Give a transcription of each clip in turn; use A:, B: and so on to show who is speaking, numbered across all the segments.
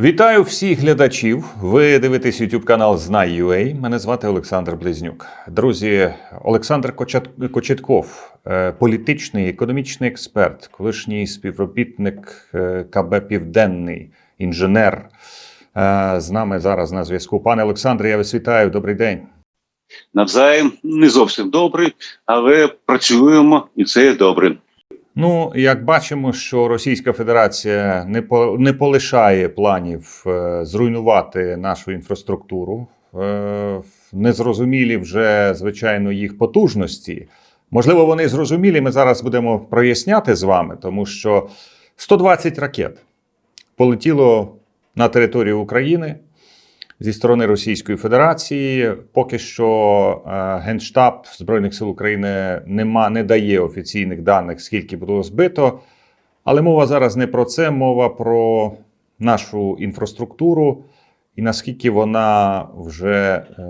A: Вітаю всіх глядачів. Ви дивитесь YouTube канал Знай.ua. Мене звати Олександр Близнюк. Друзі, Олександр Кочетков, е, політичний економічний експерт, колишній співробітник е, КБ Південний, інженер. е, З нами зараз на зв'язку. Пане Олександре, я вас вітаю. Добрий день.
B: навзаєм не зовсім добрий, але працюємо і це добре.
A: Ну, як бачимо, що Російська Федерація не по не полишає планів е, зруйнувати нашу інфраструктуру. Е, незрозумілі вже звичайно їх потужності. Можливо, вони зрозумілі. Ми зараз будемо проясняти з вами, тому що 120 ракет полетіло на територію України зі сторони Російської Федерації. Поки що е, Генштаб Збройних сил України нема, не дає офіційних даних, скільки було збито. Але мова зараз не про це, мова про нашу інфраструктуру. І наскільки вона вже е,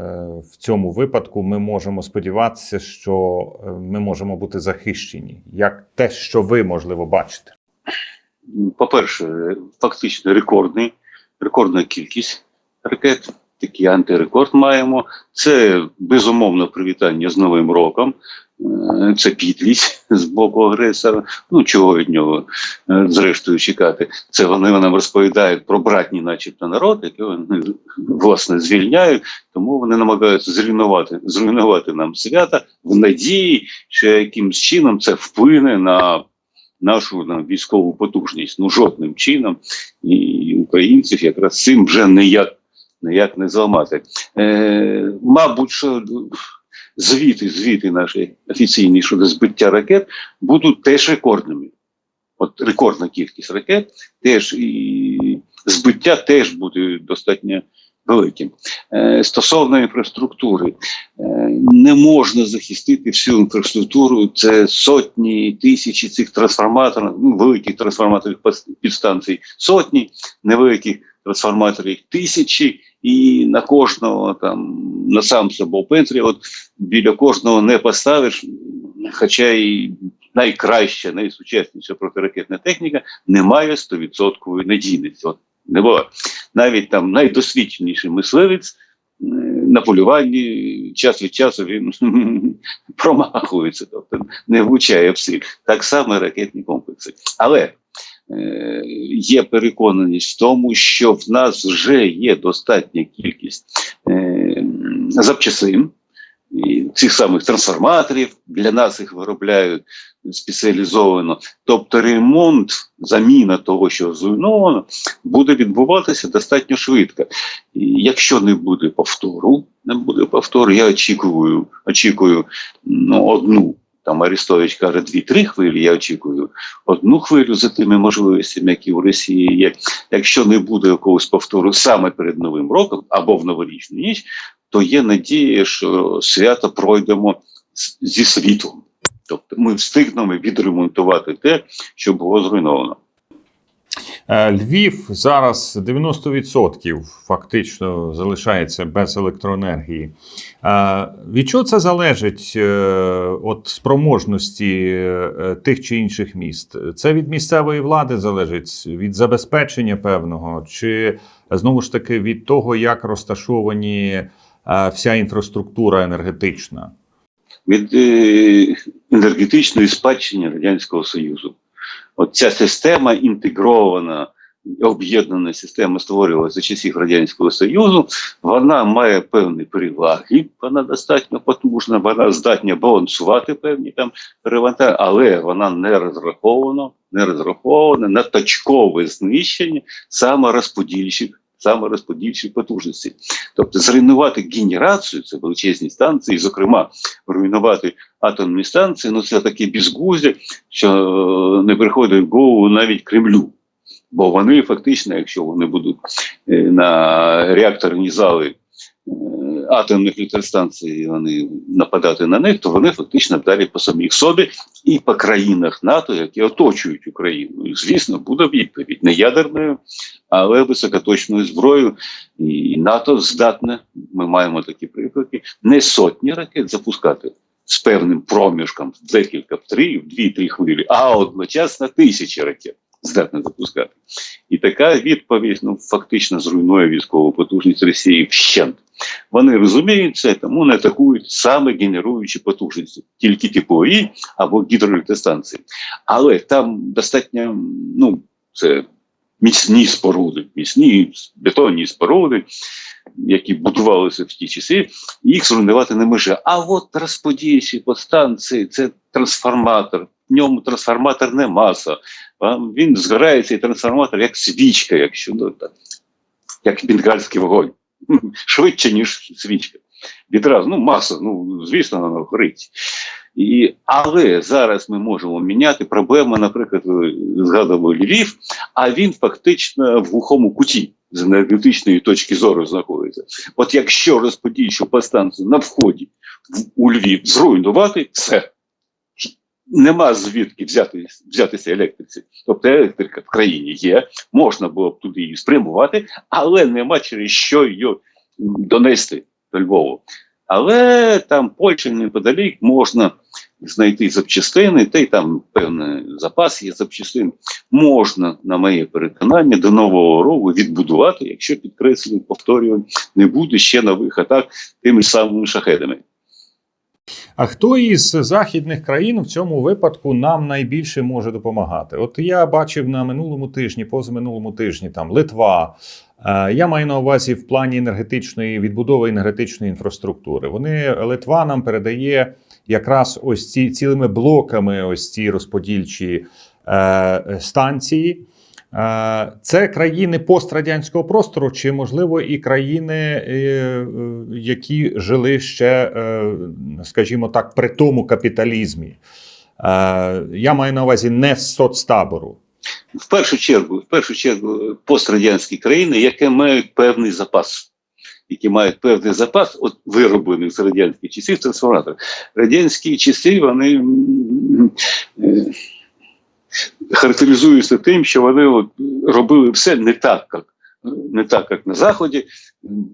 A: в цьому випадку ми можемо сподіватися, що е, ми можемо бути захищені, як те, що ви можливо бачите.
B: По-перше, фактично рекордний, рекордна кількість ракет. Такий антирекорд маємо. Це безумовно привітання з Новим роком. Е, Це підлість з боку агресора. Ну чого від нього е, зрештою чекати? Це вони нам розповідають про братні, начебто, народ, який вони власне звільняють, тому вони намагаються зруйнувати, зруйнувати нам свята в надії, що якимсь чином це вплине на нашу на військову потужність. Ну жодним чином і українців якраз цим вже ніяк ніяк не зламати. Е, мабуть, що звіти, звіти наші офіційні щодо збиття ракет будуть теж рекордними. От рекордна кількість ракет, теж і збиття теж буде достатньо великим. Е, стосовно інфраструктури, е, не можна захистити всю інфраструктуру. Це сотні тисячі цих трансформаторів, ну, великих трансформаторів підстанцій, сотні невеликих трансформаторів тисячі, і на кожного там на сам собі пентрі, от біля кожного не поставиш, хоча і найкраща, найсучасніша протиракетна техніка не має 100% надійності. От не було. Навіть там найдосвідченіший мисливець е, на полюванні час від часу він промахується, тобто не влучає в ціль. Так само ракетні комплекси. Але є переконаність в тому, що в нас вже є достатня кількість е, запчасин. Цих самих трансформаторів для нас їх виробляють спеціалізовано. Тобто ремонт, заміна того, що зруйновано, буде відбуватися достатньо швидко. Якщо не буде повтору, не буде повтору, я очікую, очікую ну, одну. Там Арестович каже дві-три хвилі. Я очікую одну хвилю за тими можливостями, які в Росії є. Якщо не буде якогось повтору саме перед Новим роком або в новорічну ніч, то є надія, що свято пройдемо зі світлом. Тобто ми встигнемо відремонтувати те, що було зруйновано.
A: Е, Львів зараз 90% фактично залишається без електроенергії. Е, Від чого це залежить е, от спроможності тих чи інших міст? Це від місцевої влади залежить, від забезпечення певного, чи знову ж таки від того, як розташовані вся інфраструктура енергетична?
B: від енергетичної спадщини Радянського Союзу. От ця система інтегрована, об'єднана система створювалася за часів Радянського Союзу. Вона має певні переваги, вона достатньо потужна, вона здатна балансувати певні там перевантаження, але вона не розрахована, не розрахована на точкове знищення саморозподільчих саморозподільчих потужності. Тобто зруйнувати генерацію, це величезні станції, зокрема, руйнувати атомні станції, ну це таке безглуздя, що е, не приходить в голову навіть Кремлю. Бо вони фактично, якщо вони будуть е, на реакторні зали атомних електростанцій, вони нападати на них, то вони фактично вдарять по самих собі і по країнах НАТО, які оточують Україну. І, звісно, буде відповідь не ядерною, але високоточною зброєю. І НАТО здатне, ми маємо такі приклади, не сотні ракет запускати з певним проміжком декілька в три, в дві-три хвилі, а одночасно тисячі ракет. здатна запускати. І така відповідь ну, фактично зруйнує військову потужність Росії вщент. Вони розуміють це, тому не атакують саме генеруючі потужності, тільки теплові або гідроелектростанції. Але там достатньо, ну, це міцні споруди, міцні бетонні споруди, які будувалися в ті часи, їх зруйнувати не може. А от розподільчі подстанції це трансформатор. В ньому трансформатор не маса. Він згорає цей трансформатор як свічка, якщо ну, так, як бенгальський вогонь. Швидше, ніж свічка. Відразу, ну, маса, ну, звісно, вона горить. І, але зараз ми можемо міняти проблеми, наприклад, ви згадували Львів, а він фактично в глухому куті з енергетичної точки зору знаходиться. От якщо розподільчу подстанцію на вході у Львів зруйнувати, все. Нема звідки взяти, взятися електриці. Тобто електрика в країні є, можна було б туди її спрямувати, але нема через що її донести до Львову. Але там Польща неподалік можна знайти запчастини, та й там певний запас є запчастин. Можна, на моє переконання, до нового року відбудувати, якщо підкреслюю, повторюю, не буде ще нових атак тими ж самими шахедами.
A: А хто із західних країн в цьому випадку нам найбільше може допомагати? От я бачив на минулому тижні, позаминулому тижні, там Литва. Е, Я маю на увазі в плані енергетичної відбудови енергетичної інфраструктури. Вони Литва нам передає якраз ось ці цілими блоками, ось ці розподільчі е, станції. Це країни пострадянського простору, чи можливо і країни, е, е, які жили ще, е, скажімо так, при тому капіталізмі. Я маю на увазі не з соцтабору.
B: В першу чергу, в першу чергу, пострадянські країни, які мають певний запас. Які мають певний запас, от вироблених з радянських часів трансформаторів. Радянські часи вони характеризуються тим, що вони робили все не так, як, не так, як на Заході.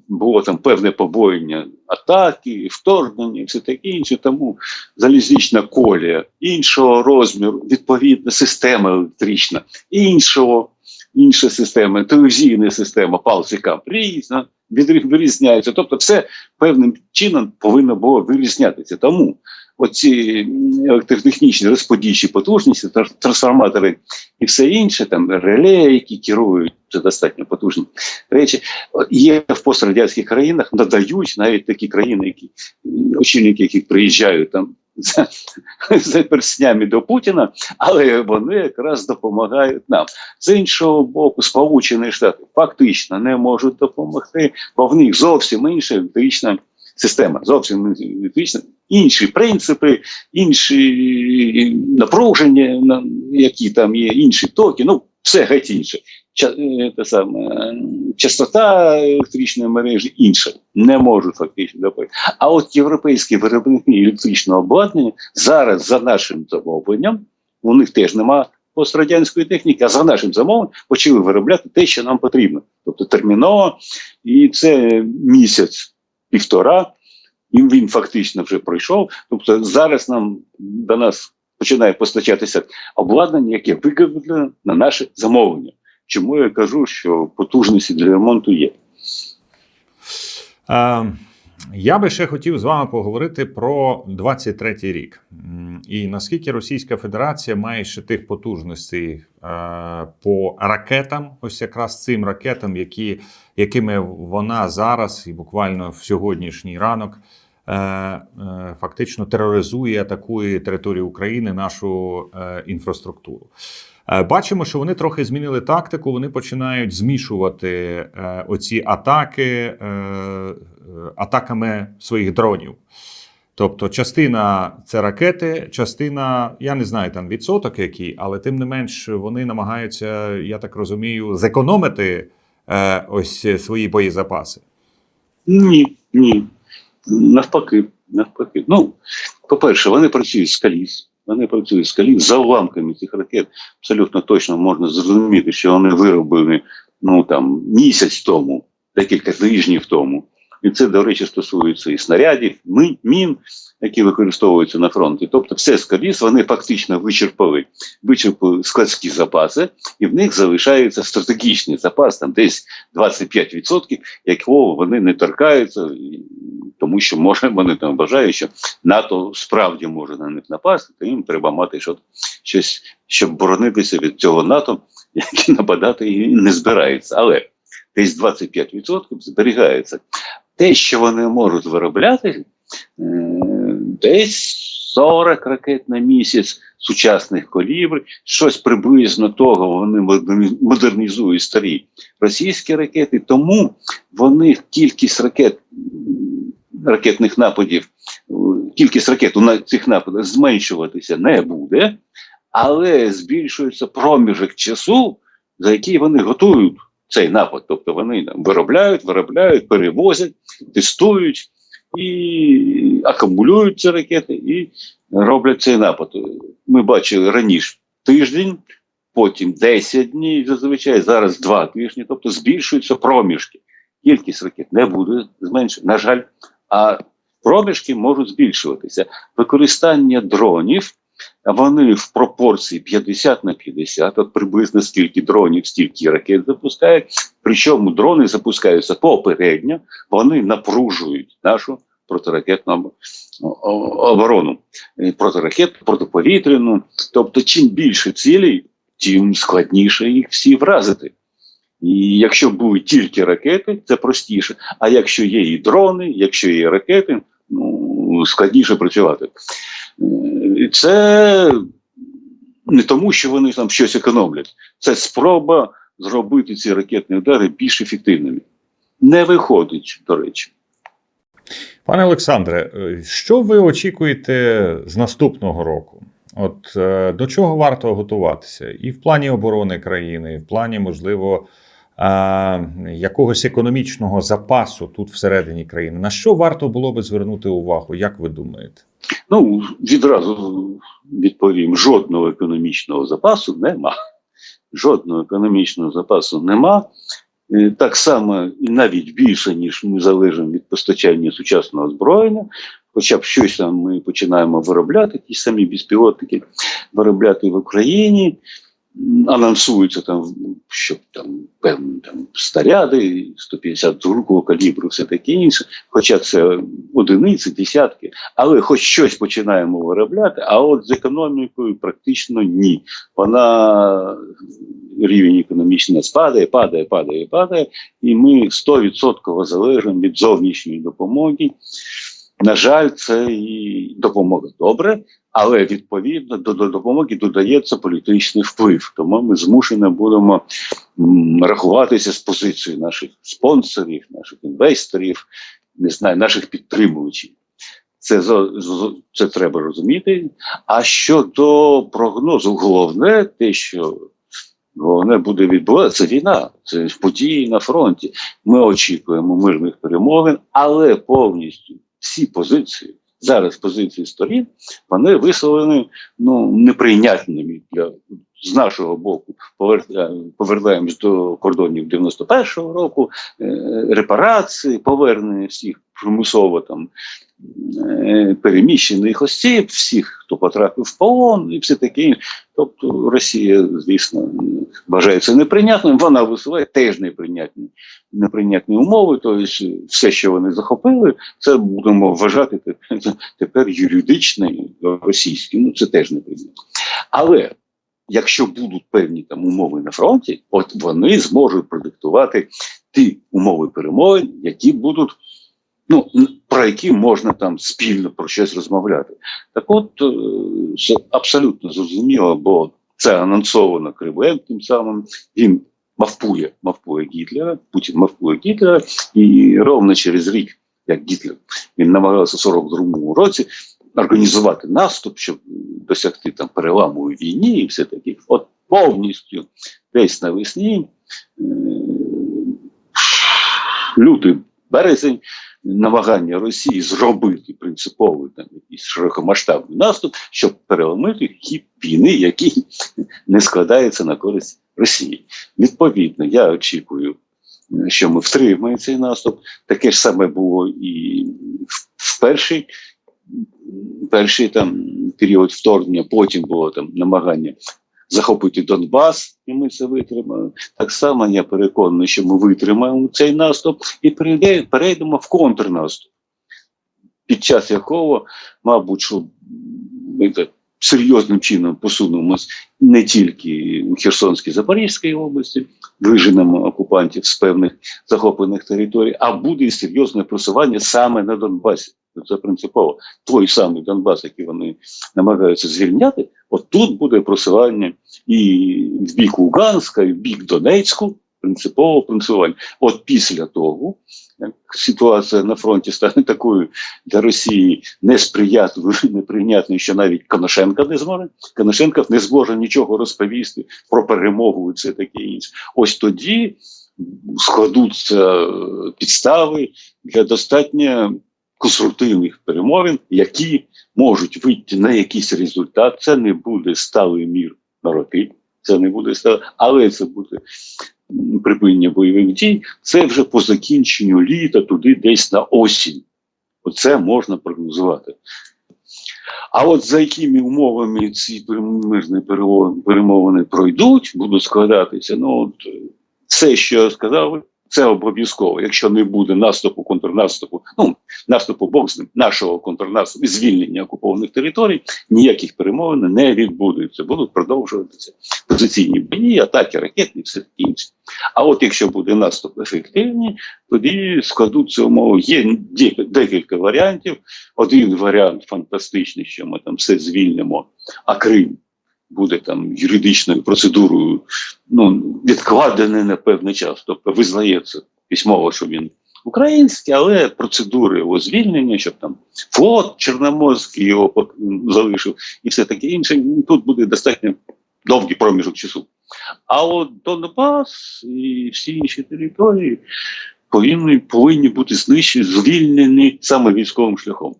B: Було там певне побоєння атаки, вторгнення, все таке інше. Тому залізнична колія іншого розміру, відповідна система електрична, іншого, інша система, телевізійна система, палцика різна, відрі- вирізняється. Тобто, все певним чином повинно було вирізнятися. Тому оці електротехнічні розподільчі потужності, трансформатори і все інше, там реле, які керують, це достатньо потужні речі, є в пострадянських країнах, надають навіть такі країни, які очільники, яких приїжджають там за, перснями до Путіна, але вони якраз допомагають нам. З іншого боку, Сполучені Штати фактично не можуть допомогти, бо в них зовсім інша електрична система, зовсім електрична, інші принципи, інші напруження, які там є, інші токи, ну все геть інше. Ча, е, саме, е, частота електричної мережі інша, не можуть фактично допомогти. А от європейські виробники електричного обладнання зараз за нашим замовленням, у них теж нема пострадянської техніки, а за нашим замовленням почали виробляти те, що нам потрібно. Тобто терміново, і це місяць, півтора, і він фактично вже пройшов. Тобто зараз нам до нас починає постачатися обладнання, яке виготовлено на наше замовлення. Чому я кажу, що потужності для ремонту є.
A: Е, Я би ще хотів з вами поговорити про 23-й рік. І наскільки Російська Федерація має ще тих потужностей е, по ракетам, ось якраз цим ракетам, які, якими вона зараз і буквально в сьогоднішній ранок фактично тероризує, атакує територію України, нашу е, інфраструктуру. Е, Бачимо, що вони трохи змінили тактику. Вони починають змішувати е, оці атаки е, е, атаками своїх дронів. Тобто, частина це ракети, частина, я не знаю там відсоток який, але тим не менш вони намагаються, я так розумію, зекономити е, ось свої боєзапаси.
B: Ні, ні. Навпаки, навпаки. Ну, по-перше, вони працюють з каліс. Вони працюють з каліс за уламками цих ракет. Абсолютно точно можна зрозуміти, що вони вироблені ну там місяць тому, декілька тижнів тому. І це, до речі, стосується і снарядів, мін, які використовуються на фронті. Тобто, все скоріше вони фактично вичерпали, вичерпали складські запаси, і в них залишається стратегічний запас, там десь 25%, якого вони не торкаються, тому що може вони там вважають, що НАТО справді може на них напасти, то їм треба мати щось, щоб боронитися від цього НАТО, яке нападати і не збирається. Але десь 25% зберігається. Те, що вони можуть виробляти, е, десь 40 ракет на місяць сучасних калібрів, щось приблизно того вони модерні- модернізують старі російські ракети, тому вони кількість ракет, ракетних нападів, е, кількість ракет на- цих нападах зменшуватися не буде, але збільшується проміжок часу, за який вони готують цей напад. Тобто вони там, виробляють, виробляють, перевозять, тестують і акумулюють ці ракети і роблять цей напад. Ми бачили раніше тиждень, потім 10 днів, зазвичай зараз 2 тижні, тобто збільшуються проміжки. Кількість ракет не буде зменшена, на жаль, а проміжки можуть збільшуватися. Використання дронів. Вони в пропорції 50 на 50, от приблизно скільки дронів, стільки ракет запускають. Причому дрони запускаються попередньо, вони напружують нашу протиракетну оборону, Е, протиракетну, протиповітряну. Тобто, чим більше цілей, тим складніше їх всі вразити. І якщо будуть тільки ракети, це простіше. А якщо є і дрони, якщо є і ракети, ну складніше працювати. Е, це не тому, що вони там щось економлять. Це спроба зробити ці ракетні удари більш ефективними. Не виходить, до речі.
A: Пане Олександре, е, що ви очікуєте з наступного року? От е, до чого варто готуватися? І в плані оборони країни, і в плані, можливо, якогось економічного запасу тут всередині країни. На що варто було би звернути увагу? Як ви думаєте?
B: Ну, відразу відповім: жодного економічного запасу нема. Жодного економічного запасу нема. Е, Так само і навіть більше, ніж ми залежимо від постачання сучасного озброєння. Хоча б щось там ми починаємо виробляти, ті самі безпілотники виробляти в Україні. Анонсуються там, що там певні там снаряди 152 калібру, все таке інше. Хоча це одиниці, десятки, але хоч щось починаємо виробляти, а от з економікою практично ні. Вона рівень економічний спадає, падає, падає, падає, і ми 100% залежимо від зовнішньої допомоги. На жаль, це і допомога добре, але відповідно до, до допомоги додається політичний вплив. Тому ми змушені будемо рахуватися з позицією наших спонсорів, наших інвесторів, не знаю, наших підтримувачів. Це, це треба розуміти. А щодо прогнозу, головне те, що головне буде відбуватися, це війна, це події на фронті. Ми очікуємо мирних перемовин, але повністю всі позиції, зараз позиції сторін, вони висловлені ну, неприйнятними для з нашого боку. Повер- Повертаємось до кордонів 91-го року, е, репарації, повернення всіх примусово там е, переміщених осіб, всіх, хто потрапив в полон, і все таке. Тобто Росія, звісно, вважає це неприйнятним. Вона висуває теж неприйнятні, неприйнятні умови. Тобто, все, що вони захопили, це будемо вважати тепер, юридично російським. Ну це теж неприйнятно. Але якщо будуть певні там умови на фронті, от вони зможуть продиктувати ті умови перемовин, які будуть. Ну, про які можна там спільно про щось розмовляти. Так от це абсолютно зрозуміло, бо це анонсовано Кривем, тим самим він мавпує, мавпує Гітлера, Путін мавпує Гітлера, і ровно через рік, як Гітлер, він намагався в 42-му році організувати наступ, щоб досягти там переламу у війні і все таке. От повністю десь навесні, е, лютий березень, намагання Росії зробити принциповий там якийсь широкомасштабний наступ, щоб переломити хід війни, який не складається на користь Росії. Відповідно, я очікую що ми втримаємо цей наступ. Таке ж саме було і в, в перший, там період вторгнення, потім було там намагання захопити Донбас, і ми це витримали. Так само я переконаний, що ми витримаємо цей наступ і перейдемо в контрнаступ, під час якого, мабуть, що ми так серйозним чином посунемось не тільки у Херсонській Запорізькій області, виженемо окупантів з певних захоплених територій, а буде і серйозне просування саме на Донбасі. Це принципово. Той самий Донбас, який вони намагаються звільняти, от тут буде просування і в бік Луганська, і в бік Донецьку. Принципово просування. От після того, як ситуація на фронті стане такою для Росії несприятливою, неприйнятною, що навіть Коношенка не зможе. Коношенко не зможе нічого розповісти про перемогу і це таке інше. Ось тоді складуться підстави для достатньо конструктивних перемовин, які можуть вийти на якийсь результат. Це не буде сталий мір на роки, це не буде сталий, але це буде припинення бойових дій. Це вже по закінченню літа, туди десь на осінь. Оце можна прогнозувати. А от за якими умовами ці мирні перемовини пройдуть, будуть складатися, ну от все, що я сказав, це обов'язково. Якщо не буде наступу, контрнаступу, ну наступу Бог з ним, нашого контрнаступу і звільнення окупованих територій, ніяких перемовин не відбудеться. Будуть продовжуватися позиційні бої, атаки, ракетні, все таке інше. А от якщо буде наступ ефективний, тоді складуться умови. Є декілька варіантів. Один варіант фантастичний, що ми там все звільнимо, а Крим буде там юридичною процедурою ну, відкладений на певний час. Тобто визнається письмово, що він український, але процедури його звільнення, щоб там флот Чорноморський його залишив, і все таке інше. Тут буде достатньо довгий проміжок часу. А от Донбас і всі інші території повинні, повинні бути знищені, звільнені саме військовим шляхом.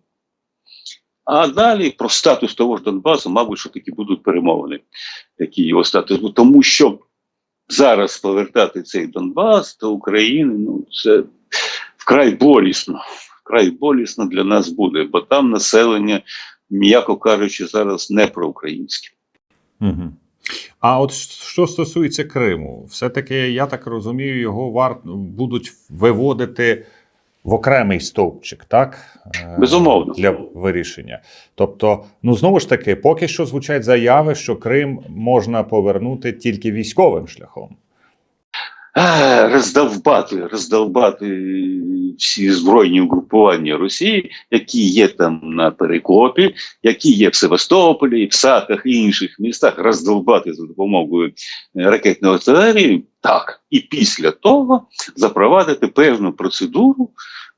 B: А далі про статус того ж Донбасу, мабуть, що таки будуть перемовини, який його статус. Тому що зараз повертати цей Донбас до України, ну це вкрай болісно. Вкрай болісно для нас буде, бо там населення, м'яко кажучи, зараз не проукраїнське.
A: Угу. А от що стосується Криму, все-таки я так розумію, його вар... будуть виводити в окремий стовпчик, так? Е,
B: Безумовно.
A: Для вирішення. Тобто, ну знову ж таки, поки що звучать заяви, що Крим можна повернути тільки військовим шляхом.
B: Роздовбати, роздовбати всі збройні угрупування Росії, які є там на Перекопі, які є в Севастополі, в Саках і інших містах, роздовбати за допомогою е, ракетної артилерії, так, і після того запровадити певну процедуру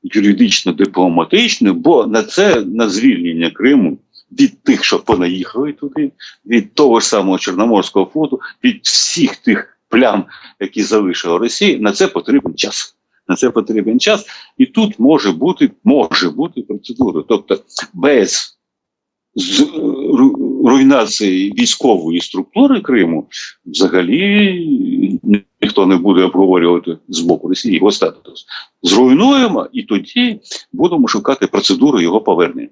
B: юридично-дипломатичну, бо на це на звільнення Криму. Від тих, що понаїхали туди, від того ж самого Чорноморського флоту, від всіх тих плям, які залишила Росія, на це потрібен час. На це потрібен час, і тут може бути, може бути процедура. Тобто без руйнації військової структури Криму взагалі ніхто не буде обговорювати з боку Росії його статус. Зруйнуємо і тоді будемо шукати процедуру його повернення.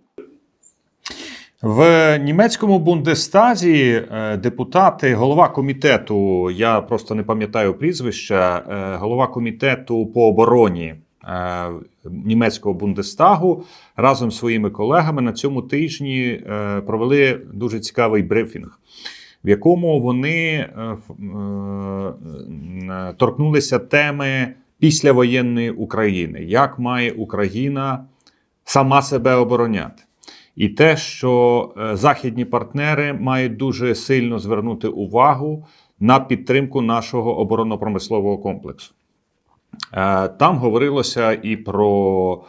A: В німецькому Бундестазі е, депутати, голова комітету, я просто не пам'ятаю прізвища, е, голова комітету по обороні е, німецького Бундестагу разом з своїми колегами на цьому тижні провели дуже цікавий брифінг, в якому вони торкнулися теми післявоєнної України, як має Україна сама себе обороняти. І те, що е, західні партнери мають дуже сильно звернути увагу на підтримку нашого оборонно-промислового комплексу. Е, Там говорилося і про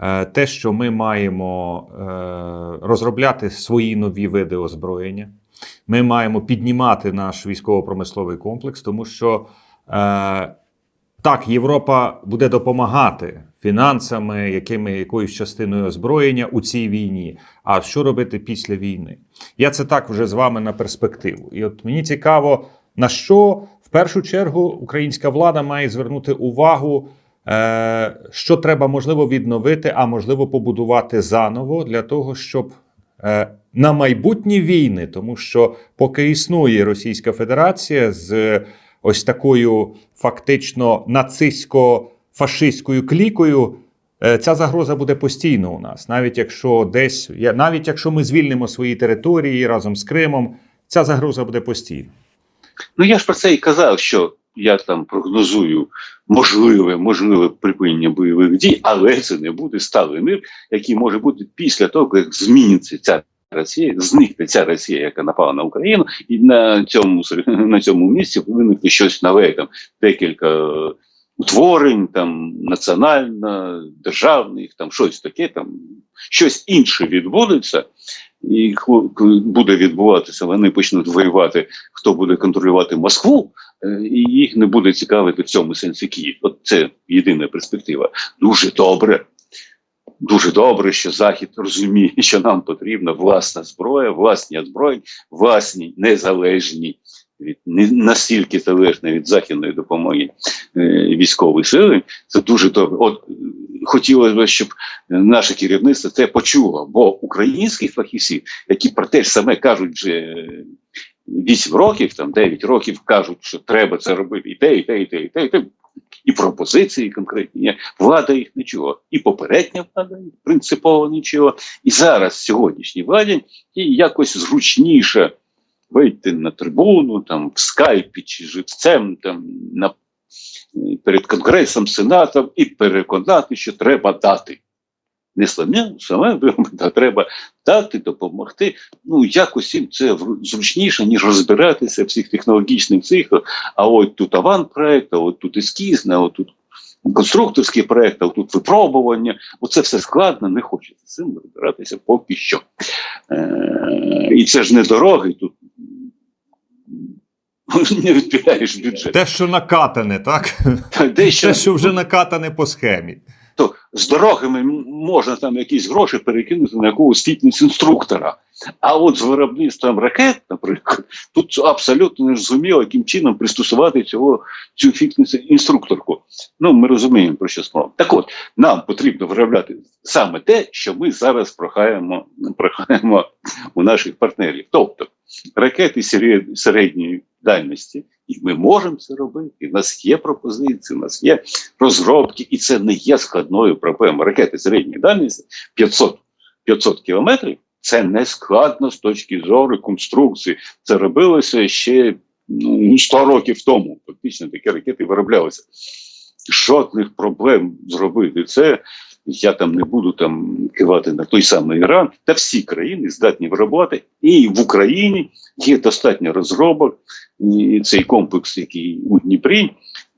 A: е, те, що ми маємо розробляти свої нові види озброєння. Ми маємо піднімати наш військово-промисловий комплекс, тому що так, Європа буде допомагати фінансами, якими якоюсь частиною озброєння у цій війні. А що робити після війни? Я це так вже з вами на перспективу. І от мені цікаво, на що в першу чергу українська влада має звернути увагу, е, що треба можливо відновити, а можливо побудувати заново для того, щоб е, на майбутні війни, тому що поки існує Російська Федерація з ось такою фактично нацистсько-фашистською клікою. е, Ця загроза буде постійно у нас, навіть якщо десь навіть якщо ми звільнимо свої території разом з Кримом, ця загроза буде постійно.
B: Ну я ж про це і казав, що я там прогнозую можливе, можливе припинення бойових дій, але це не буде сталий мир, який може бути після того, як зміниться ця Росія, зникне ця Росія, яка напала на Україну, і на цьому на цьому місці виникне щось нове, там декілька утворень, там національно, державних, там щось таке, там щось інше відбудеться. І буде відбуватися, вони почнуть воювати, хто буде контролювати Москву, е, і їх не буде цікавити в цьому сенсі Київ. От це єдина перспектива. Дуже добре. Дуже добре, що Захід розуміє, що нам потрібна власна зброя, власні озброєння, власні незалежні від не настільки залежні від західної допомоги е, військової сили. Це дуже добре. От е, хотілося б, щоб наше керівництво це почуло, бо українські фахівці, які про те ж саме кажуть вже е, 8 років, там 9 років кажуть, що треба це робити, і те, і те, і те, і те, і те. І пропозиції конкретні. Влада їх нічого. І попередня влада принципово нічого. І зараз сьогоднішній владі і якось зручніше вийти на трибуну, там в скайпі чи живцем, там на перед конгресом, сенатом і переконати, що треба дати. Не саме, саме треба дати, допомогти. Ну, якось їм це зручніше, ніж розбиратися в всіх технологічних цифрах. А от тут аванпроект, а от тут ескізне, а от тут конструкторський проект, а от тут випробування. Оце все складно, не хочеться з цим розбиратися поки що. Е- і це ж не дороги, тут не відпіляєш бюджет.
A: Те, що накатане, так?
B: Дещо
A: Те, що вже накатане по схемі.
B: То з дорогами можна там якісь гроші перекинути на якогось фітнес-інструктора. А от з виробництвом ракет, наприклад, тут абсолютно не зрозуміло, яким чином пристосувати цього цю фітнес-інструкторку. Ну, ми розуміємо про що справа. Так от, нам потрібно виробляти саме те, що ми зараз прохаємо, прохаємо у наших партнерів. Тобто ракети середньої дальності, і ми можемо це робити. В нас є пропозиції, у нас є розробки, і це не є складною проблемою. Ракети середньої дальності 500, 500 кілометрів. Це не складно з точки зору конструкції. Це робилося ще ну, 100 років тому. Фактично такі ракети вироблялися. Жодних проблем зробити це. Я там не буду там кивати на той самий Іран, та всі країни здатні виробляти. І в Україні є достатньо розробок. І цей комплекс, який у Дніпрі,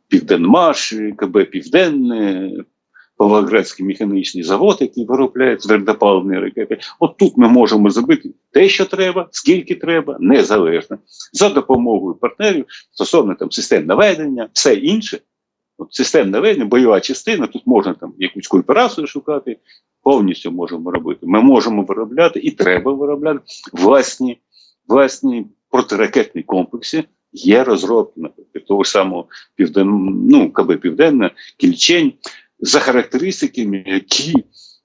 B: Південмаш, КБ Південне, Павлоградський механічний завод, який виробляє твердопаливні ракети. От тут ми можемо зробити те, що треба, скільки треба, незалежно за допомогою партнерів стосовно там систем наведення, все інше. От систем наведення, бойова частина, тут можна там якусь кооперацію шукати, повністю можемо робити. Ми можемо виробляти і треба виробляти власні, власні протиракетні комплекси. Є розробки, наприклад, того самого півден, ну, КБ Південне, Кільчень, за характеристиками, які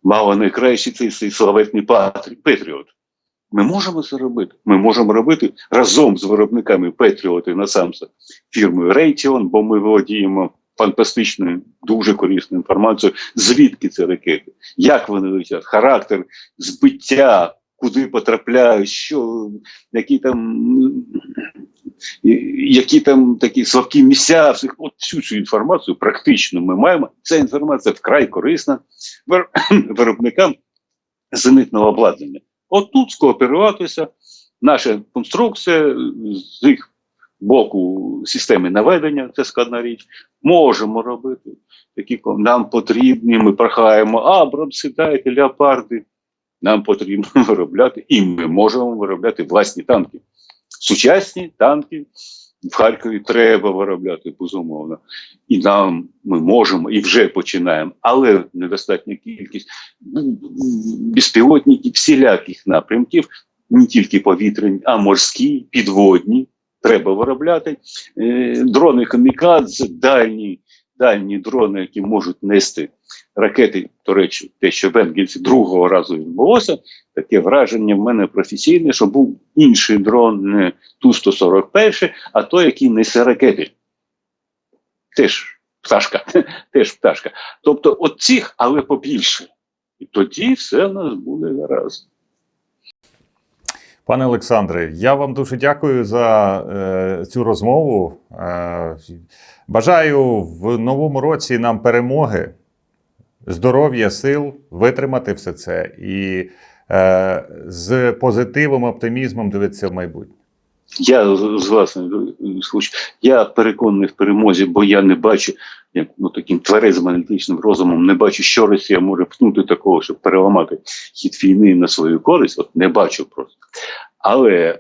B: мали найкращий цей, цей славетний Петріот. Ми можемо це робити. Ми можемо робити разом з виробниками Петріоти насамся фірмою Raytheon, бо ми володіємо фантастичною, дуже корисною інформацією, звідки ці ракети, як вони летять, характер збиття, куди потрапляють, що які там. Які там такі слабкі місця, от всю цю інформацію практично ми маємо. Ця інформація вкрай корисна виробникам зенитного обладнання. От тут скооперуватися, наша конструкція з їх боку системи наведення, це складна річ, можемо робити. Такі нам потрібні, ми прохаємо, Абрамси, дайте леопарди. Нам потрібно виробляти, і ми можемо виробляти власні танки. Сучасні танки в Харкові треба виробляти, безумовно. І нам ми можемо і вже починаємо, але недостатня кількість безпілотників всіляких напрямків, не тільки повітряні, а морські, підводні. треба виробляти. Е, Дрони камікадзе, дальні, дальні дрони, які можуть нести ракети. До речі, те, що в Енгельсі другого разу відбулося, таке враження в мене професійне, що був інший дрон, не Ту-141, а той, який несе ракети. Теж пташка, теж пташка. Тобто, от цих, але побільше. І тоді все в нас буде гаразд.
A: Пане Олександре, я вам дуже дякую за е, цю розмову. Е, бажаю в новому році нам перемоги, здоров'я, сил витримати все це і е, з позитивом, оптимізмом дивитися в майбутнє.
B: Я з з власної случаю, я переконаний в перемозі, бо я не бачу, як ну таким тверезим аналітичним розумом, не бачу, що Росія може пнути такого, щоб переламати хід війни на свою користь. От не бачу просто. Але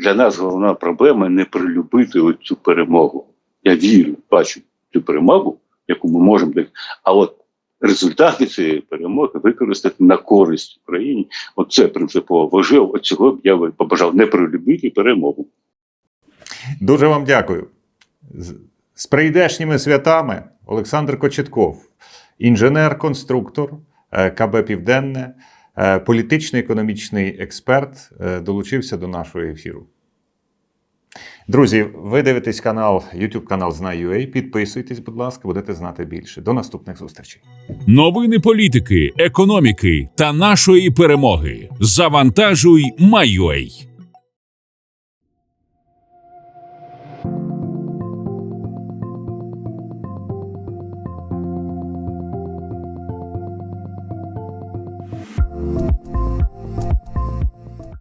B: для нас головна проблема не прилюбити цю перемогу. Я вірю, бачу цю перемогу, яку ми можемо. А от результати цієї перемоги використати на користь Україні. Оце принципово важливо. От цього б я побажав не прилюбити перемогу.
A: Дуже вам дякую. З- прийдешніми святами Олександр Кочетков, інженер-конструктор е, КБ Південне, е, політично-економічний експерт, е, долучився до нашого ефіру. Друзі, ви дивитесь канал, YouTube канал Знай.ua. Підписуйтесь, будь ласка, будете знати більше. До наступних зустрічей.
C: Новини політики, економіки та нашої перемоги. Завантажуй Майой.